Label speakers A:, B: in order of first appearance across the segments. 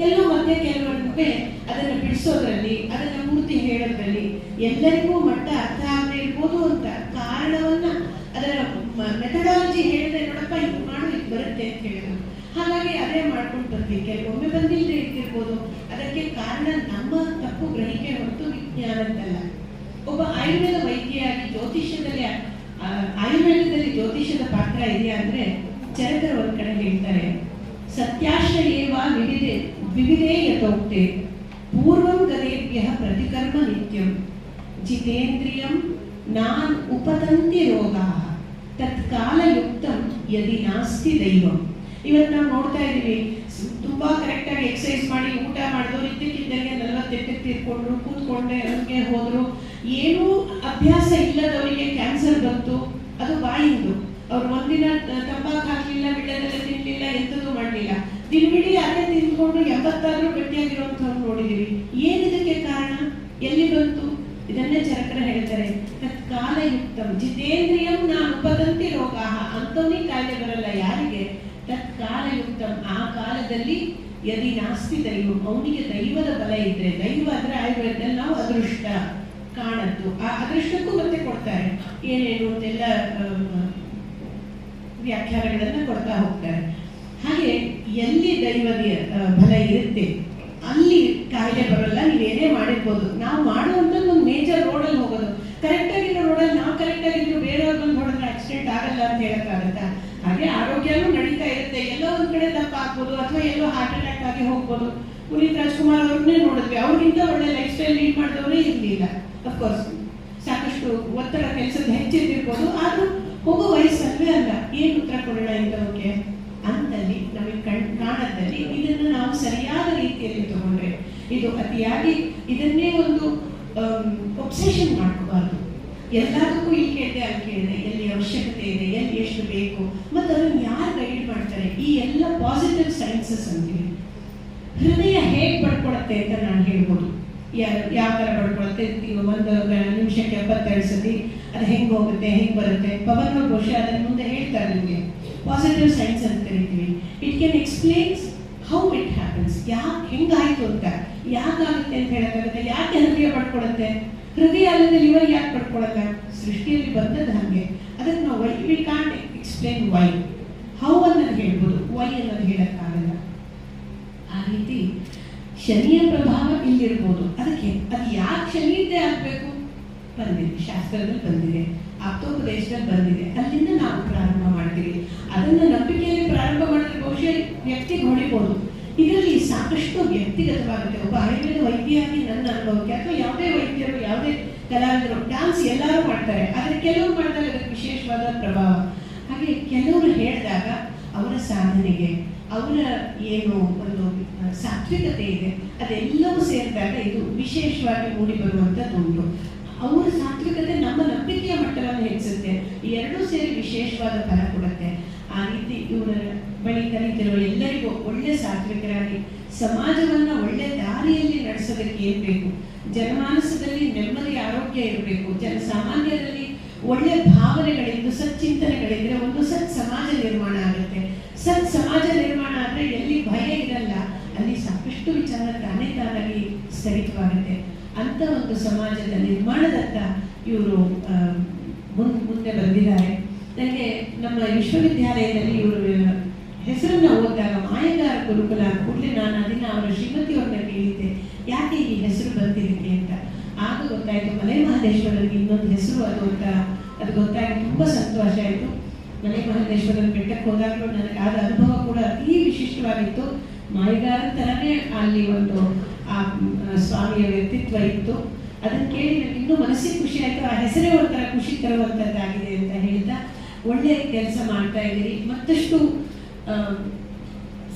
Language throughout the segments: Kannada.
A: ಎಲ್ಲೋ ಮಧ್ಯೆ ಕೆಲವೊಮ್ಮೆ ಅದನ್ನು ಬಿಡಿಸೋದ್ರಲ್ಲಿ, ಅದನ್ನು ಪೂರ್ತಿ ಹೇಳೋದ್ರಲ್ಲಿ ಎಲ್ಲರಿಗೂ ಮಟ್ಟ ಅರ್ಥ ಆಗದೆ ಇರ್ಬೋದು ಅಂತ ಕಾರಣವನ್ನ ಅದರ ಮೆಥಡಾಲಜಿ ಹೇಳಿದ್ರೆ ನೋಡಪ್ಪ, ಇದು ಮಾಡು ಇದು ಬರುತ್ತೆ ಅಂತ ಹೇಳಿದ್ರು. ಹಾಗಾಗಿ ಅದೇ ಮಾಡ್ಕೊಂಡು ಬರ್ತೀವಿ. ಕೆಲವೊಮ್ಮೆ ಬಂದಿಲ್ಲದೆ ಇರ್ತಿರ್ಬೋದು. ಅದಕ್ಕೆ ಕಾರಣ ನಮ್ಮ ತಪ್ಪು ಗ್ರಹಿಕೆ ಹೊರತು ಅಂತಲ್ಲ. ಒಬ್ಬ ಆಯುರ್ವೇದ ವೈದ್ಯರಾಗಿ ಜ್ಯೋತಿಷ್ಯದಲ್ಲಿ ಆಯುರ್ವೇದದಲ್ಲಿ ಜ್ಯೋತಿಷ್ಯದ ಪಾತ್ರ ಇದೆಯಾ ಅಂದ್ರೆ, ಚರಿತ್ರೆ ಒಂದ್ ಕಡೆ ಹೇಳ್ತಾರೆ. ವಿವಿಧೆ ವಿವಿಧೇ ಯಥೋಕ್ತೆ. ಪೂರ್ವಂ ಗದೇಭ್ಯ ಪ್ರತಿಕರ್ಮ ನಿತ್ಯಂ. ಜಿತೇಂದ್ರಿಯಂ ನಾನ್ ಉಪತಂತಿ ರೋಗಾ ತತ್ಕಾಲಯುಕ್ತಂ ಯದಿ ನಾಸ್ತಿ ದೈವಂ. ಇವತ್ತು ನಾವು ನೋಡ್ತಾ ಇದ್ದೀವಿ. ತುಂಬಾ ಕರೆಕ್ಟಾಗಿ ಎಕ್ಸಸೈಸ್ ಮಾಡಿ ಊಟ ಮಾಡಿದವರು ಇದ್ದಕ್ಕಿದ್ದಂಗೆ ನಲವತ್ತೆಂಟಕ್ಕೆ ತೀರ್ಕೊಂಡ್ರು ಕೂತ್ಕೊಂಡೆ ಅದಕ್ಕೆ ಹೋದ್ರು. ಏನೂ ಅಭ್ಯಾಸ ಇಲ್ಲದವರಿಗೆ ಕ್ಯಾನ್ಸರ್ ಬಂತು. ಅದು ಬಾಯಿಂದು ಅವ್ರು ಒಂದಿನ ತಂಬಾಕು ಹಾಕ್ಲಿಲ್ಲ ಬಿಡದಲ್ಲೇ ತಿನ್ಲಿಲ್ಲ, ಎಂತದೂ ಮಾಡಲಿಲ್ಲ. ದಿನವಿಡೀ ಅದೇ ತಿಂದ್ಕೊಂಡು ಎಂಬತ್ತಾರು ಗಟ್ಟಿಯಾಗಿರುವಂಥವ್ರು ನೋಡಿದೀವಿ. ಏನಿದಕ್ಕೆ ಕಾರಣ? ಎಲ್ಲಿ ಬಂತು? ಇದನ್ನೇ ಚರಕರ ಹೇಳ್ತಾರೆ. ತತ್ಕಾಲಯುಕ್ತಂ. ಜಿತೇಂದ್ರಿಯಂ ನಾ ಉಪದಂತಿ ರೋಗ ಅಂತೊಂದಿ ಕಾಯಿಲೆ ಬರಲ್ಲ ಯಾರಿಗೆ? ತತ್ಕಾಲಯುಕ್ತಂ. ಆ ಕಾಲದಲ್ಲಿ ಯದಿ ನಾಸ್ತಿ ದೈವ. ಅವನಿಗೆ ದೈವದ ಬಲ ಇದ್ರೆ, ದೈವ ಅಂದ್ರೆ ಆಯುರ್ವೇದದಲ್ಲಿ ನಾವು ಅದೃಷ್ಟ ಕಾಣದ್ದು. ಆ ಅದೃಷ್ಟಕ್ಕೂ ಮತ್ತೆ ಕೊಡ್ತಾರೆ. ಏನೇನು ಅಂತೆಲ್ಲ ವ್ಯಾಖ್ಯಾನಗಳನ್ನ ಕೊಡ್ತಾ ಹೋಗ್ತಾರೆ. ಹಾಗೆ ಎಲ್ಲಿ ದೈವದ ಬಲ ಇರುತ್ತೆ, ಅಲ್ಲಿ ಕಾಯಿಲೆ ಬರಲ್ಲ, ನೀವು ಏನೇ ಮಾಡಿರ್ಬೋದು. ನಾವು ಮಾಡುವಂಥದ್ದು ಒಂದು ಮೇಜರ್ ರೋಡಲ್ಲಿ ಹೋಗೋದು. ಕರೆಕ್ಟಾಗಿರೋ ರೋಡಲ್ಲಿ ನಾವು ಕರೆಕ್ಟ್ ಆಗಿದ್ರು ಬೇರೆಯವ್ರು ಬಂದು ಹೊಡೆದ್ರೆ ಆಕ್ಸಿಡೆಂಟ್ ಆಗಲ್ಲ ಅಂತ ಹೇಳೋಕ್ಕಾಗತ್ತಾ? ಹಾಗೆ ಆರೋಗ್ಯನೂ ನಡೀತಾ ಇರುತ್ತೆ. ಎಲ್ಲೋ ಒಂದು ಕಡೆ ತಪ್ಪಾಗ್ಬೋದು ಅಥವಾ ಎಲ್ಲೋ ಹಾರ್ಟ್ ಅಟ್ಯಾಕ್ ಆಗಿ ಹೋಗ್ಬೋದು. ಪುನೀತ್ ರಾಜ್ಕುಮಾರ್ ಅವ್ರನ್ನೇ ನೋಡಿದ್ವಿ. ಅವ್ರಿಗಿಂತ ಒಳ್ಳೆ ಲೈಫ್ ಸ್ಟೈಲ್ ಲೀಡ್ ಮಾಡಿದವರೇ ಇರಲಿಲ್ಲ. ಅಫ್ಕೋರ್ಸ್ ಸಾಕಷ್ಟು ಒತ್ತಡ ಕೆಲಸದ ಹೆಚ್ಚಿದ್ದಿರ್ಬೋದು ಆದ್ರೂ ಹೋಗೋ ವಯಸ್ಸಲ್ವೇ ಅಲ್ಲ ಏನು ಉತ್ತರ ಕೊಡೋಣ ಇಂಥವಕ್ಕೆ ಅಂತಲ್ಲಿ ನಮಗೆ ಕಣ್ ಕಾಣದಲ್ಲಿ ಇದನ್ನು ನಾವು ಸರಿಯಾದ ರೀತಿಯಲ್ಲಿ ತಗೊಂಡ್ರೆ, ಇದು ಅತಿಯಾಗಿ ಇದನ್ನೇ ಒಂದು ಒಬ್ಸೆಷನ್ ಮಾಡ್ಕೋಬಾರ್ದು. ಎಲ್ಲದಕ್ಕೂ ಇಲ್ಲಿ ಕೇಳಿದೆ ಅಲ್ಲಿ ಕೇಳಿದೆ ಎಲ್ಲಿ ಅವಶ್ಯಕತೆ ಇದೆ, ಎಲ್ಲಿ ಎಷ್ಟು ಬೇಕು, ಮತ್ತು ಅದನ್ನು ಯಾರು ಗೈಡ್ ಮಾಡ್ತಾರೆ, ಈ ಎಲ್ಲ ಪಾಸಿಟಿವ್ ಸೈನ್ಸಸ್ ಅಂತೀವಿ. ಹೃದಯ ಹೇಗೆ ಪಡ್ಕೊಳತ್ತೆ ಅಂತ ನಾನು ಹೇಳ್ಬೋದು. ಯಾ- ಯಾವ ಥರ ಪಡ್ಕೊಳತ್ತೆ? ಒಂದು ನಿಮಿಷಕ್ಕೆ ಎಪ್ಪತ್ತೆರಡು ಸತಿ ಅದು ಹೆಂಗೆ ಹೋಗುತ್ತೆ, ಹೆಂಗೆ ಬರುತ್ತೆ? ಪವನ್ ಘೋಷ ಅದನ್ನ ಮುಂದೆ ಹೇಳ್ತಾರೆ ನಿಮಗೆ ಪಾಸಿಟಿವ್ ಸೈನ್ಸ್ ಅಂತ ಕರಿತೀವಿ. It can explains how it happens ಯಾಕೆ ಹೆಂಗಾಯ್ತು ಅಂತ. ಯಾಕಾಗುತ್ತೆ ಅಂತ ಹೇಳಕ್ಕಾಗುತ್ತೆ? ಯಾಕೆ ಹೃದಯ ಪಡ್ಕೊಳುತ್ತೆ? ಹೃದಯ ಅಲ್ಲದೆ ಲಿವರ್ ಯಾಕೆ ಪಡ್ಕೊಳಲ್ಲ ಸೃಷ್ಟಿಯಲ್ಲಿ ಬಂದದ್ದು ಹಾಗೆ. ಅದಕ್ಕೆ ನಾವು why we can't explain why how ಅನ್ನೋದು ಹೇಳ್ಬೋದು. ವೈ ಅನ್ನೋದು ಹೇಳಕ್ಕಾಗಲ್ಲ. ಆ ರೀತಿ ಶನಿಯ ಪ್ರಭಾವ ಇಲ್ಲಿರ್ಬೋದು ಅದಕ್ಕೆ ಅದು ಯಾಕೆ ಶನಿಯದ್ದೇ ಆಗಬೇಕು ಬಂದಿದೆ ಶಾಸ್ತ್ರದಲ್ಲಿ ಬಂದಿದೆ ಆಪ್ತೋಪದೇಶದಲ್ಲಿ ಬಂದಿದೆ. ಅಲ್ಲಿಂದ ನಾವು ಪ್ರಾರಂಭ ಮಾಡ್ತೀವಿ. ಅದನ್ನ ನಂಬಿಕೆಯಲ್ಲಿ ಪ್ರಾರಂಭ ಮಾಡಿದ್ರೆ ಬಹುಶಃ ವ್ಯಕ್ತಿ ಹೊಡಿಬೋದು ಇದರಲ್ಲಿ ಸಾಕಷ್ಟು ವ್ಯಕ್ತಿಗತವಾಗುತ್ತೆ. ಒಬ್ಬ ಆಯುರ್ವೇದ ವೈದ್ಯರಾಗಿ ನನ್ನ ಅನುಭವಕ್ಕೆ ಅಥವಾ ಯಾವುದೇ ವೈದ್ಯರು, ಯಾವುದೇ ಕಲಾವಿದರು ಡ್ಯಾನ್ಸ್ ಎಲ್ಲರೂ ಮಾಡ್ತಾರೆ. ಆದರೆ ಕೆಲವರು ಮಾಡಿದಾಗ ಅದಕ್ಕೆ ವಿಶೇಷವಾದ ಪ್ರಭಾವ. ಹಾಗೆ ಕೆಲವರು ಹೇಳಿದಾಗ ಅವರ ಸಾಧನೆಗೆ, ಅವರ ಏನು ಒಂದು ಸಾತ್ವಿಕತೆ ಇದೆ, ಅದೆಲ್ಲವೂ ಸೇರಿದಾಗ ಇದು ವಿಶೇಷವಾಗಿ ಮೂಡಿ ಬರುವಂಥದ್ದು ಉಂಟು. ಅವರ ಸಾತ್ವಿಕತೆ ನಮ್ಮ ನಂಬಿಕೆಯ ಮಟ್ಟವನ್ನು ಹೆಚ್ಚಿಸುತ್ತೆ. ಈ ಎರಡೂ ಸೇರಿ ವಿಶೇಷವಾದ ಫಲ ಕೊಡುತ್ತೆ. ಆ ರೀತಿ ಇವರ ಬಳಿ ಕಲಿತಿರುವ ಎಲ್ಲರಿಗೂ ಒಳ್ಳೆ ಸಾತ್ವಿಕರಾಗಿ ಸಮಾಜವನ್ನ ಒಳ್ಳೆ ದಾರಿಯಲ್ಲಿ ನಡೆಸೋದಕ್ಕೆ ಏನ್ ಬೇಕು? ಜನಮಾನಸದಲ್ಲಿ ನೆಮ್ಮದಿ, ಆರೋಗ್ಯ ಇರಬೇಕು. ಜನಸಾಮಾನ್ಯರಲ್ಲಿ ಒಳ್ಳೆ ಭಾವನೆಗಳಿದ್ದು ಸಚ್ಚಿಂತನೆಗಳಿದ್ರೆ ಒಂದು ಸತ್ ಸಮಾಜ ನಿರ್ಮಾಣ ಆಗುತ್ತೆ. ಸತ್ ಸಮಾಜ ನಿರ್ಮಾಣ ಆದ್ರೆ ಎಲ್ಲಿ ಭಯ ಇರಲ್ಲ, ಅಲ್ಲಿ ಸಾಕಷ್ಟು ವಿಚಾರ ತಾನೇ ತಾನಾಗಿ ಸ್ಥಗಿತವಾಗುತ್ತೆ. ಅಂತ ಒಂದು ಸಮಾಜದ ನಿರ್ಮಾಣದತ್ತ ಇವರು ಮುಂದೆ ಮುಂದೆ ಬಂದಿದ್ದಾರೆ. ನನಗೆ ನಮ್ಮ ವಿಶ್ವವಿದ್ಯಾಲಯದಲ್ಲಿ ಇವರು ಹೆಸರನ್ನು ಓದಿದಾಗ ಮಾಯಗಾರ ಗುರುಕುಲ ಕೂಡಲೇ ನಾನು ಅದನ್ನ ಅವರ ಶ್ರೀಮತಿಯವ್ರನ್ನ ಕೇಳಿದ್ದೆ, ಯಾಕೆ ಈ ಹೆಸರು ಬಂದಿದ್ದಕ್ಕೆ ಅಂತ. ಆಗ ಗೊತ್ತಾಯಿತು, ಮಲೆ ಮಹದೇಶ್ವರನಿಗೆ ಇನ್ನೊಂದು ಹೆಸರು ಅದು ಅಂತ, ಅದು ಗೊತ್ತಾಗಿ ತುಂಬ ಸಂತೋಷ ಆಯಿತು. ಮಲೆ ಮಹದೇಶ್ವರನ ಬೆಟ್ಟಕ್ಕೆ ಹೋದಾಗಲೂ ನನಗೆ ಆದ ಅನುಭವ ಕೂಡ ಅತೀ ವಿಶಿಷ್ಟವಾಗಿತ್ತು. ಮಾಯಗಾರ ಥರನೇ ಅಲ್ಲಿ ಒಂದು ಆ ಸ್ವಾಮಿಯ ವ್ಯಕ್ತಿತ್ವ ಇತ್ತು. ಅದನ್ನು ಕೇಳಿ ನನಗೆ ಇನ್ನೂ ಮನಸ್ಸಿಗೆ ಖುಷಿ ಆಯಿತು. ಆ ಹೆಸರೇ ಒಂಥರ ಖುಷಿ ತರುವಂಥದ್ದಾಗಿದೆ ಅಂತ ಹೇಳ್ತಾ ಒಳ್ಳೆಯ ಕೆಲಸ ಮಾಡ್ತಾ ಇದ್ದೀರಿ. ಮತ್ತಷ್ಟು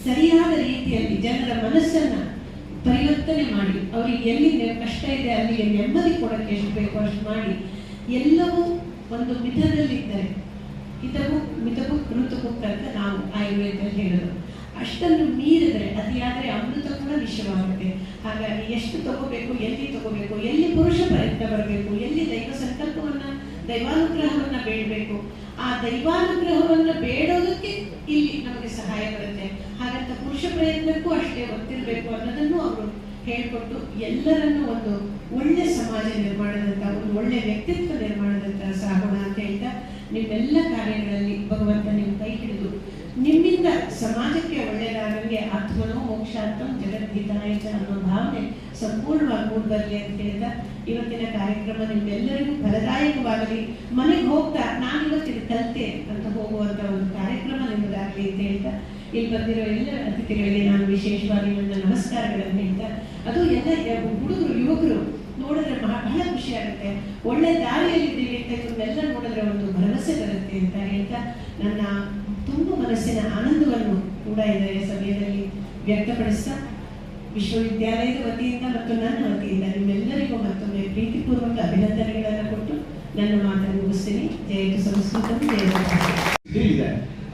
A: ಸರಿಯಾದ ರೀತಿಯಲ್ಲಿ ಜನರ ಮನಸ್ಸನ್ನು ಪರಿವರ್ತನೆ ಮಾಡಿ, ಅವರಿಗೆ ಎಲ್ಲಿ ಕಷ್ಟ ಇದೆ ಅಲ್ಲಿಗೆ ನೆಮ್ಮದಿ ಕೊಡೋಕ್ಕೆ ಎಷ್ಟು ಬೇಕೋ ಅಷ್ಟು ಮಾಡಿ, ಎಲ್ಲವೂ ಒಂದು ಮಿತದಲ್ಲಿದ್ದರೆ ಹಿತವು ಮಿತವು ಋತುವು ಅಂತ ನಾವು ಆಯುರ್ವೇದದಲ್ಲಿ ಹೇಳೋದು. ಅಷ್ಟನ್ನು ಮೀರಿದ್ರೆ, ಅತಿಯಾದರೆ ಅಮೃತ ಕೂಡ ವಿಷಯವಾಗುತ್ತೆ. ಹಾಗಾಗಿ ಎಷ್ಟು ತಗೋಬೇಕು, ಎಲ್ಲಿ ತಗೋಬೇಕು, ಎಲ್ಲಿ ಪುರುಷ ಪ್ರಯತ್ನ ಬರಬೇಕು, ಎಲ್ಲಿ ದೈವ ಸಂಕಲ್ಪವನ್ನ, ದೈವಾನುಗ್ರಹವನ್ನ ಬೇಡಬೇಕು, ಆ ದೈವಾನುಗ್ರಹವನ್ನ ಬೇಡೋದಕ್ಕೆ ಇಲ್ಲಿ ನಮಗೆ ಸಹಾಯ ಬರುತ್ತೆ. ಹಾಗಂತ ಪುರುಷ ಪ್ರಯತ್ನಕ್ಕೂ ಅಷ್ಟೇ ಗೊತ್ತಿರಬೇಕು ಅನ್ನೋದನ್ನು ಅವರು ಹೇಳ್ಕೊಟ್ಟು ಎಲ್ಲರನ್ನು ಒಂದು ಒಳ್ಳೆ ಸಮಾಜ ನಿರ್ಮಾಣದಂತ, ಒಂದು ಒಳ್ಳೆ ವ್ಯಕ್ತಿತ್ವ ನಿರ್ಮಾಣದಂತ ಸಾಗೋಣ ಅಂತ ಹೇಳ್ತಾ ನಿಮ್ಮೆಲ್ಲ ಕಾರ್ಯಗಳಲ್ಲಿ ಭಗವಂತ ನಿಮ್ಮ ಕೈ ಹಿಡಿದು ನಿಮ್ಮಿಂದ ಸಮಾಜಕ್ಕೆ ಒಳ್ಳೆಯದಾಗಂಗೆ ಆತ್ಮನೋ ಮೋಕ್ಷಾರ್ಥಂ ಜಗದ್ಗೀತಾಯಿತ ಅನ್ನೋ ಭಾವನೆ ಸಂಪೂರ್ಣವಾಗಿ ಮೂಡ್ಬರಲಿ ಅಂತ ಹೇಳಿದ ಇವತ್ತಿನ ಕಾರ್ಯಕ್ರಮ ನಿಮ್ಮೆಲ್ಲರಿಗೂ ಫಲದಾಯಕವಾಗಲಿ. ಮನೆಗೆ ಹೋಗ್ತಾ ನಾನು ಇವತ್ತಿನ ಕಲಿತೆ ಅಂತ ಹೋಗುವಂತ ಒಂದು ಕಾರ್ಯಕ್ರಮ ನಿಮ್ಮದಾಗಲಿ ಅಂತ ಹೇಳ್ತಾ ಇಲ್ಲಿ ಬಂದಿರೋ ಎಲ್ಲ ಅತಿಥಿಗಳಿಗೆ ನಾನು ವಿಶೇಷವಾಗಿ ನನ್ನ ನಮಸ್ಕಾರಗಳನ್ನು ಹೇಳ್ತಾ ಅದು ಎಲ್ಲ ಹುಡುಗರು, ಯುವಕರು ನೋಡಿದ್ರೆ ಬಹಳ ಖುಷಿ ಆಗುತ್ತೆ. ಒಳ್ಳೆ ದಾರಿಯಲ್ಲಿದ್ದೀವಿ ಅಂತ ಇವನ್ನೆಲ್ಲ ನೋಡಿದ್ರೆ ಒಂದು ಭರವಸೆ ಬರುತ್ತೆ ಅಂತ ಹೇಳ್ತಾ ನನ್ನ ತುಂಬ ಮನಸ್ಸಿನ ಆನಂದವನ್ನು ಕೂಡ ಇದರ ಸಮಯದಲ್ಲಿ ವ್ಯಕ್ತಪಡಿಸ್ತಾ ವಿಶ್ವವಿದ್ಯಾಲಯದ ವತಿಯಿಂದ ಮತ್ತು ನನ್ನ ವತಿಯಿಂದ ನಿಮ್ಮೆಲ್ಲರಿಗೂ ಮತ್ತೊಮ್ಮೆ ಪ್ರೀತಿಪೂರ್ವಕ ಅಭಿನಂದನೆಗಳನ್ನು ಕೊಟ್ಟು ನನ್ನ ಮಾತನ್ನು ಮುಗಿಸ್ತೀನಿ. ಜಯತು ಸಂಸ್ಕೃತ
B: ಇದೆ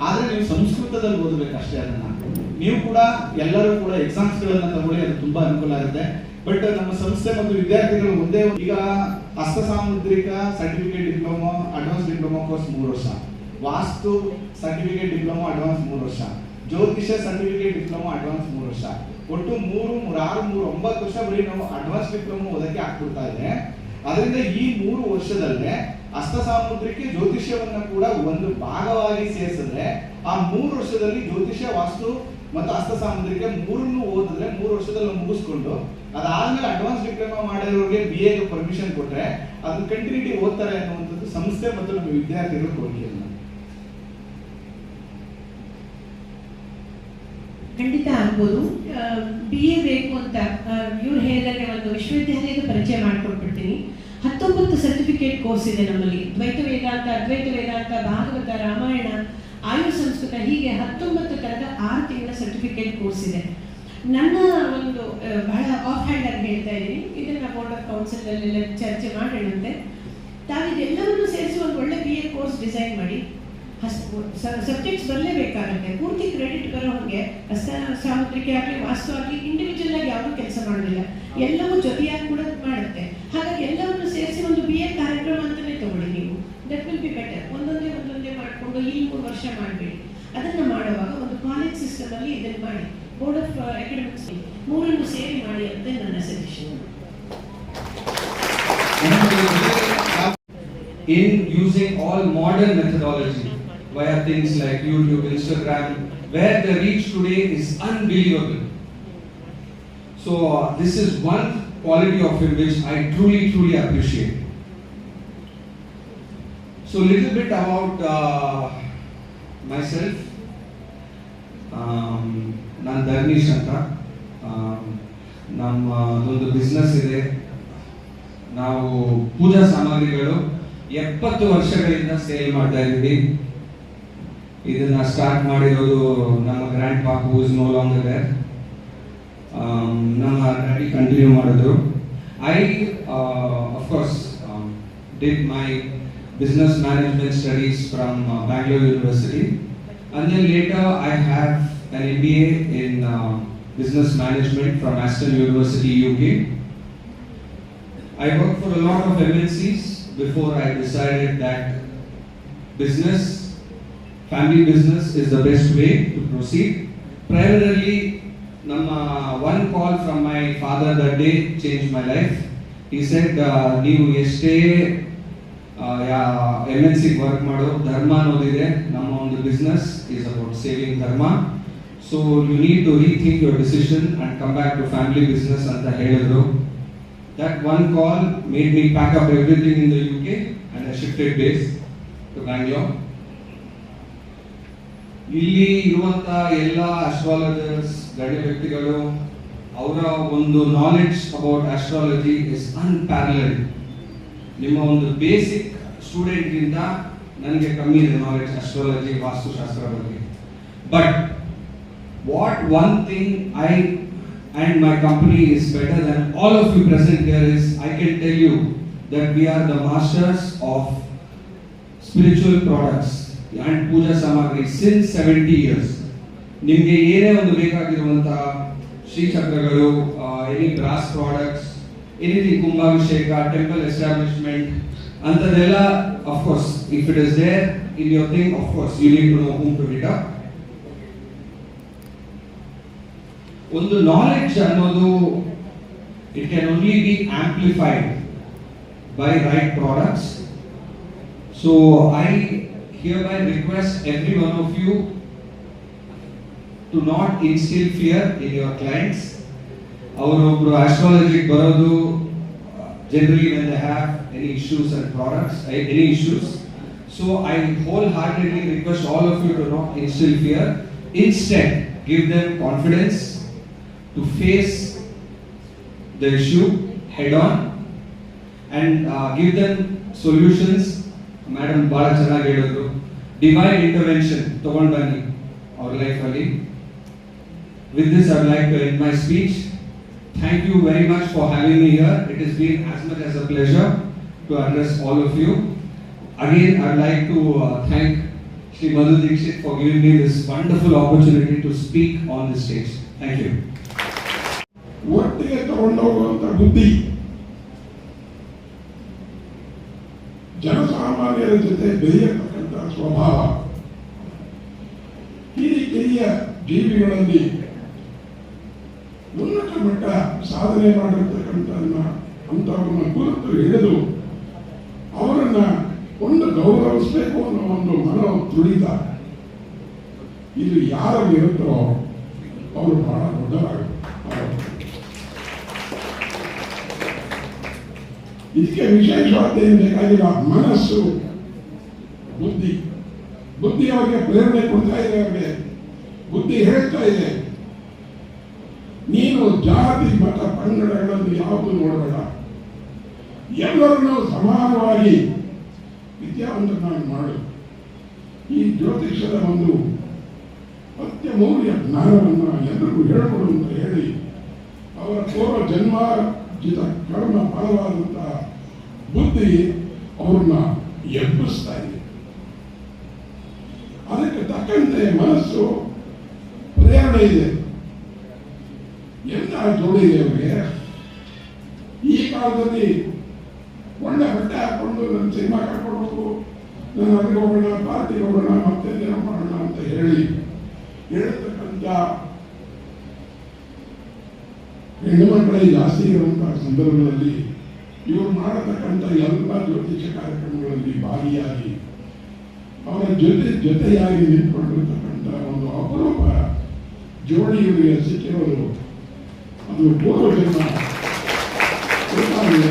B: ಆದ್ರೆ ನೀವು ಸಂಸ್ಕೃತದಲ್ಲಿ ಓದಬೇಕಷ್ಟೇ ಅದನ್ನ ನೀವು ಕೂಡ, ಎಲ್ಲರೂ ಕೂಡ ಎಕ್ಸಾಮ್ಸ್ ಗಳನ್ನ ತಗೊಳ್ಳಿ, ಅದು ತುಂಬಾ ಅನುಕೂಲ ಆಗುತ್ತೆ. ಬಟ್ ನಮ್ಮ ಸಂಸ್ಥೆ ಮತ್ತು ವಿದ್ಯಾರ್ಥಿಗಳು ಒಂದೇ ಈಗ ಹಸ್ತ ಸಾಮುದ್ರಿಕ certificate diploma advance diploma course ಮೂರು ವರ್ಷ. ವಾಸ್ತು ಸರ್ಟಿಫಿಕೇಟ್ ಡಿಪ್ಲೊಮಾ ಅಡ್ವಾನ್ಸ್ ಮೂರು ವರ್ಷ. ಜ್ಯೋತಿಷ ಸರ್ಟಿಫಿಕೇಟ್ ಡಿಪ್ಲೊಮಾ ಅಡ್ವಾನ್ಸ್ ಮೂರು ವರ್ಷ. ಒಟ್ಟು ಮೂರು ಮೂರು ಆರು, ಮೂರು, ಒಂಬತ್ತು ವರ್ಷ ಬರೀ ನಾವು ಅಡ್ವಾನ್ಸ್ ಡಿಪ್ಲೊಮಾ ಓದಕ್ಕೆ ಆಗ್ಬಿಡ್ತಾ ಇದೆ. ಅದರಿಂದ ಈ ಮೂರು ವರ್ಷದಲ್ಲೇ ಹಸ್ತ ಸಾಮುದ್ರಿಕೆ ಜ್ಯೋತಿಷ್ಯವನ್ನ ಕೂಡ ಒಂದು ಭಾಗವಾಗಿ ಸೇರಿಸಿದ್ರೆ ಆ ಮೂರು ವರ್ಷದಲ್ಲಿ ಜ್ಯೋತಿಷ್ಯ, ವಾಸ್ತು ಮತ್ತು ಅಸ್ತ ಸಾಮುದ್ರಿಕೆ ಮೂರನ್ನು ಓದಿದ್ರೆ ಮೂರು ವರ್ಷದಲ್ಲಿ ಮುಗಿಸ್ಕೊಂಡು ಅದಾದ್ಮೇಲೆ ಅಡ್ವಾನ್ಸ್ ಡಿಪ್ಲೊಮಾ ಮಾಡಿರೋರಿಗೆ ಬಿ ಎ ಪರ್ಮಿಷನ್ ಕೊಟ್ರೆ ಅದನ್ನ ಕಂಟಿನ್ಯೂಟಿ ಓದ್ತಾರೆ ಅನ್ನುವಂಥದ್ದು ಸಂಸ್ಥೆ ಮತ್ತು ನಮ್ಮ ವಿದ್ಯಾರ್ಥಿಗಳ ಕೋರಿಕೆ
A: ಖಂಡಿತ ಆಗ್ಬೋದು. ಬಿ ಎ ಬೇಕು ಅಂತ ಇವ್ರು ಹೇಳಿದಾಗ ಒಂದು ವಿಶ್ವವಿದ್ಯಾಲಯದ ಪರಿಚಯ ಮಾಡಿಕೊಟ್ಬಿಡ್ತೀನಿ ಹತ್ತೊಂಬತ್ತು ಸರ್ಟಿಫಿಕೇಟ್ ಕೋರ್ಸ್ ಇದೆ ನಮ್ಮಲ್ಲಿ. ದ್ವೈತ ವೇದಾಂತ, ಅದ್ವೈತ ವೇದಾಂತ, ಭಾಗವತ, ರಾಮಾಯಣ ಆಯು ಸಂಸ್ಕೃತ, ಹೀಗೆ ಹತ್ತೊಂಬತ್ತು ಥರದ ಆರು ತಿಂಗಳ ಸರ್ಟಿಫಿಕೇಟ್ ಕೋರ್ಸ್ ಇದೆ. ನನ್ನ ಒಂದು ಬಹಳ ಆಫ್ ಹ್ಯಾಂಡ್ ಆಗಿ ಹೇಳ್ತಾ ಇದ್ದೀನಿ. ಇದನ್ನ ಬೋರ್ಡ್ ಆಫ್ ಕೌನ್ಸಿಲ್ ಚರ್ಚೆ ಮಾಡಿ ತಾವಿದೆಲ್ಲವನ್ನೂ ಸೇರಿಸಿ ಒಂದು ಒಳ್ಳೆ ಬಿ ಎ ಕೋರ್ಸ್ ಡಿಸೈನ್ ಮಾಡಿ. ಸಬ್ಜೆಕ್ಟ್ಸ್ ಬರಲೇಬೇಕಾಗುತ್ತೆ ಪೂರ್ತಿ ಕ್ರೆಡಿಟ್ ಬರೋ ಹಾಗೆ ಹಸ್ತ ಸಾಮುದ್ರಿಕೆ ಆಗಲಿ, ವಾಸ್ತು ಆಗಲಿ ಇಂಡಿವಿಜುವಲ್ ಆಗಿ ಯಾವುದೂ ಕೆಲಸ ಮಾಡೋದಿಲ್ಲ. ಎಲ್ಲವೂ ಜೊತೆಯಾಗಿ ಕೂಡ ಮಾಡುತ್ತೆ. ಹಾಗಾಗಿ ಎಲ್ಲವನ್ನು ಸೇರಿಸಿ ಒಂದು ಬಿ ಎ ಕಾರ್ಯಕ್ರಮ ಅಂತಲೇ ತಗೊಳ್ಳಿ ನೀವು. ದಟ್ ವಿಲ್ ಬಿ ಬೆಟರ್ ಒಂದೊಂದೇ ಒಂದೊಂದೇ ಮಾಡಿಕೊಂಡು ಈ ಮೂರು ವರ್ಷ ಮಾಡಬೇಡಿ. ಅದನ್ನು ಮಾಡುವಾಗ ಒಂದು ಕಾಲೇಜ್ ಸಿಸ್ಟಮಲ್ಲಿ ಇದನ್ನು ಮಾಡಿ. ಬೋರ್ಡ್ ಆಫ್ ಅಕಾಡೆಮಿಕ್ಸ್ ಮೂರನ್ನು ಸೇರಿ ಮಾಡಿ ಅಂತ ನನ್ನ suggestion
C: in using all modern methodology via things like YouTube, Instagram, where the reach today is unbelievable. So uh, this is one quality of him which I truly, truly appreciate. So little bit about uh, myself. Um, ನಾನು ಧರ್ಮೀಶ್ ಅಂತ Um, ನಮ್ಮ ಒಂದು ಬಿಸ್ನೆಸ್ ಇದೆ ನಾವು ಪೂಜಾ ಸಾಮಗ್ರಿಗಳು ಎಪ್ಪತ್ತು ವರ್ಷಗಳಿಂದ ಸೇಲ್ ಮಾಡ್ತಾ ಇದ್ದೀವಿ ಇದನ್ನ ಸ್ಟಾರ್ಟ್ ಮಾಡಿರೋದು ನಮ್ಮ grandpa is no longer there ನಮ್ಮ ಡ್ಯಾಡಿ ಕಂಟಿನ್ಯೂ ಮಾಡಿದ್ರು I of course did my business management studies from Bangalore university and then later I have an MBA in uh, business management from Aston University UK. I worked for a lot of MNCs before I decided that business, family business is the best way to proceed ಪ್ರೈವರಲ್ಲಿ ನಮ್ಮ one call from my father the day change my life ಈ uh, ನೀವು ಎಷ್ಟೇ ಎಂ ಎನ್ ಸಿ ವರ್ಕ್ ಮಾಡೋ ಧರ್ಮ ಅನ್ನೋದಿದೆ. ನಮ್ಮ ಒಂದು business is about saving dharma. So you need to rethink your decision and come back to family business ಅಂತ ಹೇಳಿದ್ರು. That one call made me pack up everything in the U K and a shifted base to Bangalore ಇಲ್ಲಿ ಇರುವಂತಹ ಎಲ್ಲ ಅಸ್ಟ್ರಾಲಜರ್ಸ್ ಗಣ್ಯ ವ್ಯಕ್ತಿಗಳು, ಅವರ ಒಂದು knowledge about astrology is unparalleled ನಿಮ್ಮ ಒಂದು ಬೇಸಿಕ್ ಸ್ಟೂಡೆಂಟ್ ಗಿಂತ ನನಗೆ ಕಮ್ಮಿ ಇದೆ ನಾಲೆಡ್ಜ್ ಅಸ್ಟ್ರಾಲಜಿ ವಾಸ್ತುಶಾಸ್ತ್ರ ಬಗ್ಗೆ. But what one thing I and my company is better than all of you present here is I can tell you that we are the masters of spiritual products and puja samagri since seventy years ನಿಮಗೆ ಏನೇ ಒಂದು ಬೇಕಾಗಿರುವಂತಹ ಶ್ರೀಚಕ್ರಗಳು any brass products anything kumbhabhisheka temple establishment ಅಂಥದ್ದೆಲ್ಲ of course if it is there in your thing of course you need to know whom to ಡಿಟ ಒಂದು ನಾಲೆಡ್ಜ್ ಅನ್ನೋದು it can only be amplified by right products so I here by request every one of you to not instil fear in your clients ಅವರೊಬ್ರು ಆಸ್ಟ್ರಾಲಜಿಗೆ ಬರೋದು generally when they have any issues and products any issues so I whole heartedly request all of you to not instil fear instead give them confidence to face the issue head on and give them solutions madam ಬಹಳ ಚೆನ್ನಾಗಿ ಹೇಳಿದ್ರು ಡಿವೈನ್ ಇಂಟರ್ವೆನ್ಷನ್ ತಗೊಂಡು ಬನ್ನಿ ಅವ್ರ ಲೈಫಲ್ಲಿ With this, I would like to end my speech. Thank you very much for having me here. It has been as much as a pleasure to address all of you. Again, I would like to uh, thank Sri Madhu Dixit for giving me this wonderful opportunity to speak on this stage. Thank you.
D: ಒಟ್ಟಿಗೆ ತಗೊಂಡೋಗುವಂತ ಬುದ್ಧಿ ಜನಸಾಮಾನ್ಯರ ಜೊತೆ ಬೆರೆಯತಕ್ಕಂಥ ಸ್ವಭಾವ. ಹಿರಿ ಕಿರಿಯ ಜೀವಿಗಳಲ್ಲಿ ಉನ್ನತ ಮಟ್ಟ ಸಾಧನೆ ಮಾಡಿರ್ತಕ್ಕಂಥ ಅಂತವನ್ನ ಗುರುತು ಹಿಡಿದು ಅವರನ್ನ ಒಂದು ಗೌರವಿಸಬೇಕು ಅನ್ನೋ ಒಂದು ಮನೋ ತುಳಿತ ಇದು ಯಾರಲ್ಲಿ ಇರುತ್ತೋ ಅವರು ಬಹಳ ದೊಡ್ಡದಾಗುತ್ತೆ ಇದಕ್ಕೆ ವಿಶೇಷವಾದ ಏನು ಬೇಕಾಗಿಲ್ಲ, ಮನಸ್ಸು. ಬುದ್ಧಿ. ಬುದ್ಧಿ ಅವರಿಗೆ ಪ್ರೇರಣೆ ಕೊಡ್ತಾ ಇದೆ ಅವರಿಗೆ. ಬುದ್ಧಿ ಹೇಳ್ತಾ ಇದೆ. ನೀನು ಜಾತಿ, ಮತ, ಪಂಗಡಗಳನ್ನು ಯಾವುದು ನೋಡಬೇಡ. ಎಲ್ಲರನ್ನೂ ಸಮಾನವಾಗಿ ವಿದ್ಯಾವಂತನಾಗಿ ಮಾಡು. ಈ ಜ್ಯೋತಿಷ್ಯದ ಒಂದು ಅತ್ಯಮೌಲ್ಯ ಜ್ಞಾನವನ್ನು ಎಲ್ಲರಿಗೂ ಹೇಳಿಕೊಡು ಅಂತ ಹೇಳಿ ಅವರ ಪೂರ್ವ ಜನ್ಮಾರ್ಜಿತ ಕರ್ಮ ಫಲವಾದಂತಹ ಬುದ್ಧಿ ಅವ್ರನ್ನ ಎಬ್ಬಿಸ್ತಾ ಇದೆ ಅದಕ್ಕೆ ತಕ್ಕಂತೆ ಮನಸ್ಸು ಪ್ರೇರಣೆ ಇದೆ ಎಂತ ಜೋಡಿ ಇದೆ ಅವರಿಗೆ ಈ ಕಾಲದಲ್ಲಿ ಒಳ್ಳೆ ಬಟ್ಟೆ ಹಾಕೊಂಡು ನನ್ನ ಸಿನಿಮಾ ಕರ್ಕೊಡ್ಬೇಕು ನಾನು ಅಲ್ಲಿಗೆ ಹೋಗೋಣ ಪಾರ್ಟಿಗೆ ಹೋಗೋಣ ಮತ್ತೆ ಮಾಡೋಣ ಅಂತ ಹೇಳಿ ಹೇಳ್ತಕ್ಕಂಥ ಹೆಣ್ಣು ಮಕ್ಕಳೇ ಜಾಸ್ತಿ ಇರುವಂತಹ ಸಂದರ್ಭದಲ್ಲಿ ಇವರು ಮಾಡತಕ್ಕಂಥ ಎಲ್ಲ ಜ್ಯೋತಿಷ ಕಾರ್ಯಕ್ರಮಗಳಲ್ಲಿ ಭಾಗಿಯಾಗಿ ಅವರ ಜೊತೆ ಜೊತೆಯಾಗಿ ನಿಂತ್ಕೊಂಡಿರ್ತಕ್ಕಂಥ ಜೋಡಿ ಇವರಿಗೆ ಸಿಕ್ಕಿರೋದು ಅದು ಪೂರ್ವ ಜನ್ಮ ಗೊತ್ತಾಗಿದೆ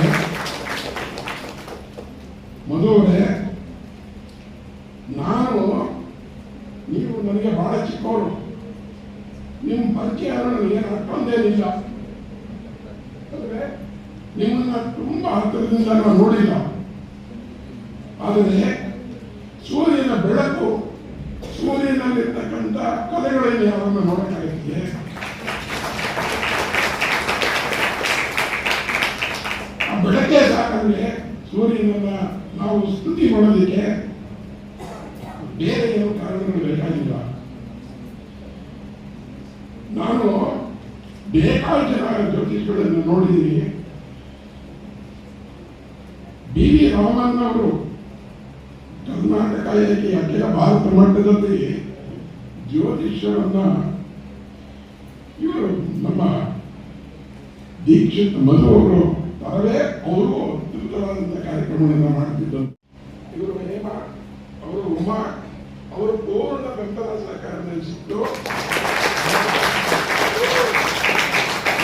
D: ಮದುವೆ ನಾನು, ನೀವು ನನಗೆ ಬಹಳ ಚಿಕ್ಕವರು. ನಿಮ್ಮ ಪರಿಚಯ ನನಗೆ ಅಂದರೆ ನಿಮ್ಮನ್ನ ತುಂಬಾ ಹತ್ತಿರದಿಂದ ನಾನು ನೋಡಿಲ್ಲ. ಆದರೆ ಕಲೆಗಳನ್ನು ಯಾರನ್ನು ನೋಡಕ್ಕಾಗತ್ತೆ ಆ ಬೆಳಕೆ ಸಾಕಂದ್ರೆ ಸೂರ್ಯನನ್ನ ನಾವು ಸ್ತುತಿ ಮಾಡೋದಕ್ಕೆ ಬೇರೆ ಯಾವ ಕಾರಣಗಳು ಬೇಕಾಗಿಲ್ಲ ನಾನು ಬೇಕಾದ ಜನ ಜ್ಯೋತಿಷ್ಗಳನ್ನು ನೋಡಿದ್ದೀನಿ ಬಿ ವಿ ರಾಮನ್ ಅವರು ಕರ್ನಾಟಕ ಅಖಿಲ ಭಾರತ ಮಟ್ಟದಲ್ಲಿ ಜ್ಯೋತಿಷ್ಯವನ್ನ ಇವರು ನಮ್ಮ ದೀಕ್ಷಿತ್ ಮಧು ಅವರು ತಾವೇ ಅವರು ಅದ್ಭುತವಾದಂಥ ಕಾರ್ಯಕ್ರಮಗಳನ್ನು ಮಾಡ್ತಿದ್ದರು ಇವರು ಹೇಮ ಅವರು ಉಮಾ ಅವರು ಪೂರ್ಣ ಬೆಂಬಲ ಸಹಕಾರ ಸಿಕ್ತು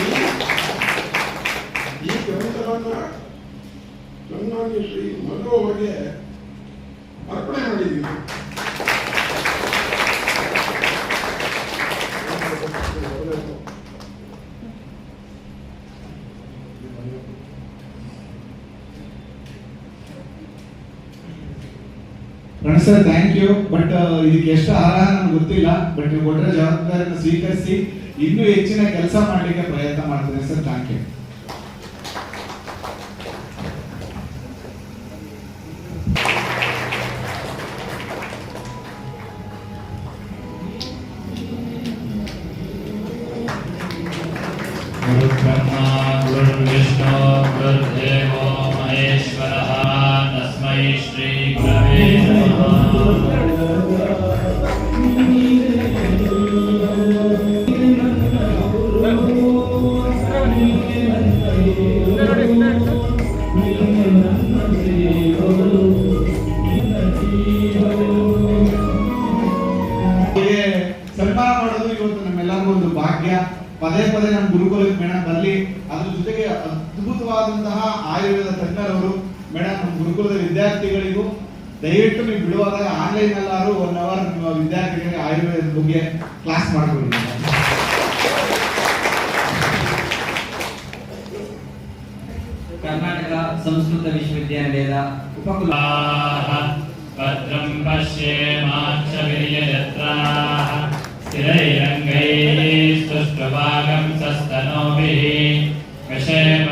D: ಈ- ಈ ಗ್ರಂಥವನ್ನ ಸನ್ಮಾನ್ಯ ಶ್ರೀ ಮಧು ಅವರಿಗೆ ಅರ್ಪಣೆ ಮಾಡಿದ್ದೀವಿ
B: ರಣ ಸರ್ ಥ್ಯಾಂಕ್ ಯು ಬಟ್ ಇದಕ್ಕೆ ಎಷ್ಟು ಆಹಾರ ನನಗೆ ಗೊತ್ತಿಲ್ಲ. ಬಟ್ ನೀವು ಕೊಟ್ಟರೆ ಜವಾಬ್ದಾರಿಯನ್ನು ಸ್ವೀಕರಿಸಿ ಇನ್ನೂ ಹೆಚ್ಚಿನ ಕೆಲಸ ಮಾಡಲಿಕ್ಕೆ ಪ್ರಯತ್ನ ಮಾಡ್ತೇನೆ ಸರ್. ಥ್ಯಾಂಕ್ ಯು ವಿದ್ಯಾರ್ಥಿಗಳಿಗೂ ದಯವಿಟ್ಟು ನೀವು ಬಿಡುವಾಗ ಆನ್ಲೈನ್ ಅಲ್ಲಾದ್ರೂ ಒನ್ ಅವರ್ ನಿಮ್ಮ ವಿದ್ಯಾರ್ಥಿಗಳಿಗೆ ಆಯುರ್ವೇದ ಬಗ್ಗೆ ಕ್ಲಾಸ್ ಮಾಡ್ಕೊಂಡಿದ್ದೀನಿ
E: ಕರ್ನಾಟಕ ಸಂಸ್ಕೃತ ವಿಶ್ವವಿದ್ಯಾಲಯದ ಉಪಕುಲ
A: ಭದ್ರಂ ಪಶ್ಯೇಮಾಕ್ಷವೀರ್ಯಯತ್ರಾಹ ಸ್ಥಿರೈರಂಗೈಸ್ತುಷ್ಟಭಾಗಂ ಸಸ್ತನೋಭಿಃ ವಿಷಯಮ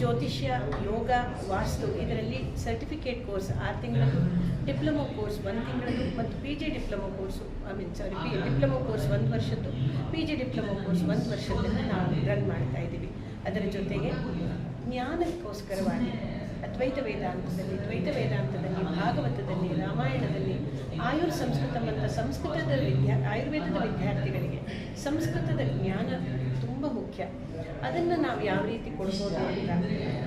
A: ಜ್ಯೋತಿಷ್ಯ, ಯೋಗ, ವಾಸ್ತು ಇದರಲ್ಲಿ ಸರ್ಟಿಫಿಕೇಟ್ ಕೋರ್ಸ್ ಆರು ತಿಂಗಳದ್ದು ಡಿಪ್ಲೊಮೊ ಕೋರ್ಸ್ ಒಂದು ತಿಂಗಳದ್ದು ಮತ್ತು P G diploma course I mean sorry P diploma course ಒಂದು ವರ್ಷದ್ದು ಪಿ ಜಿ ಡಿಪ್ಲೊಮೊ ಕೋರ್ಸ್ ಒಂದು ವರ್ಷದನ್ನು ನಾವು ರನ್ ಮಾಡ್ತಾ ಇದ್ದೀವಿ. ಅದರ ಜೊತೆಗೆ ಜ್ಞಾನಕ್ಕೋಸ್ಕರವಾಗಿ ಅದ್ವೈತ ವೇದಾಂತದಲ್ಲಿ, ದ್ವೈತ ವೇದಾಂತದಲ್ಲಿ, ಭಾಗವತದಲ್ಲಿ, ರಾಮಾಯಣದಲ್ಲಿ, ಆಯುರ್ ಸಂಸ್ಕೃತ ಮತ್ತು ಸಂಸ್ಕೃತದ ವಿದ್ಯಾ, ಆಯುರ್ವೇದದ ವಿದ್ಯಾರ್ಥಿಗಳಿಗೆ ಸಂಸ್ಕೃತದ ಜ್ಞಾನ ತುಂಬ ಮುಖ್ಯ. ಅದನ್ನು ನಾವು ಯಾವ ರೀತಿ ಕೊಡ್ಬೋದು ಅಂತ.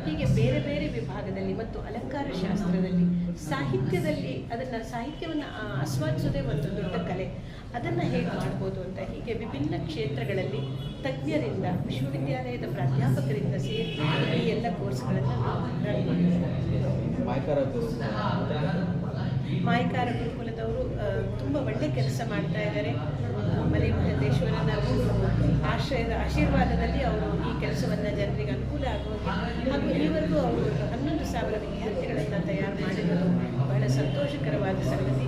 A: ಹೀಗೆ ಬೇರೆ ಬೇರೆ ವಿಭಾಗದಲ್ಲಿ ಮತ್ತು ಅಲಂಕಾರ ಶಾಸ್ತ್ರದಲ್ಲಿ ಸಾಹಿತ್ಯದಲ್ಲಿ ಅದನ್ನು ಸಾಹಿತ್ಯವನ್ನು ಆಸ್ವಾದಿಸೋದೇ ಒಂದು ದೊಡ್ಡ ಕಲೆ. ಅದನ್ನು ಹೇಗೆ ಮಾಡ್ಬೋದು ಅಂತ ಹೀಗೆ ವಿಭಿನ್ನ ಕ್ಷೇತ್ರಗಳಲ್ಲಿ ತಜ್ಞರಿಂದ ವಿಶ್ವವಿದ್ಯಾಲಯದ ಪ್ರಾಧ್ಯಾಪಕರಿಂದ ಸೇರಿ ಈ ಎಲ್ಲ ಕೋರ್ಸ್ಗಳನ್ನು ರನ್ ಮಾಯಕಾರ ಗುರುಕುಲದವರು ತುಂಬ ಒಳ್ಳೆ ಕೆಲಸ ಮಾಡ್ತಾ ಇದ್ದಾರೆ. ಮಲೆ ಮಹದೇಶ್ವರನ ಆಶ್ರಯದ ಆಶೀರ್ವಾದದಲ್ಲಿ ಅವರು ಈ ಕೆಲಸವನ್ನು ಜನರಿಗೆ ಅನುಕೂಲ ಆಗುವಂತೆ ಹಾಗೂ ಈವರೆಗೂ ಅವರು ಹನ್ನೊಂದು ಸಾವಿರ ವಿದ್ಯಾರ್ಥಿಗಳನ್ನು ತಯಾರು ಮಾಡಿರೋದು ಬಹಳ ಸಂತೋಷಕರವಾದ ಸಂಗತಿ.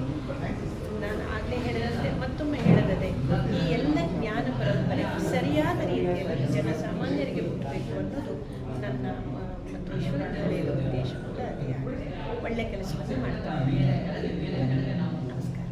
A: ನಾನು ಆಗಲೇ ಹೇಳದಂತೆ ಮತ್ತೊಮ್ಮೆ ಹೇಳದದೆ ಈ ಎಲ್ಲ ಜ್ಞಾನ ಪರಂಪರೆ ಸರಿಯಾದ ರೀತಿಯಲ್ಲಿ ಜನಸಾಮಾನ್ಯರಿಗೆ ಮುಟ್ಟಬೇಕು ಅನ್ನೋದು ನನ್ನ ಮತ್ತು ವಿಶ್ವವಿದ್ಯಾಲಯದ ಉದ್ದೇಶ ಕೂಡ ಅದೇ ಒಳ್ಳೆಯ ಒಳ್ಳೆ ಕೆಲಸವನ್ನು ಮಾಡ್ತಾರೆ. ನಮಸ್ಕಾರ.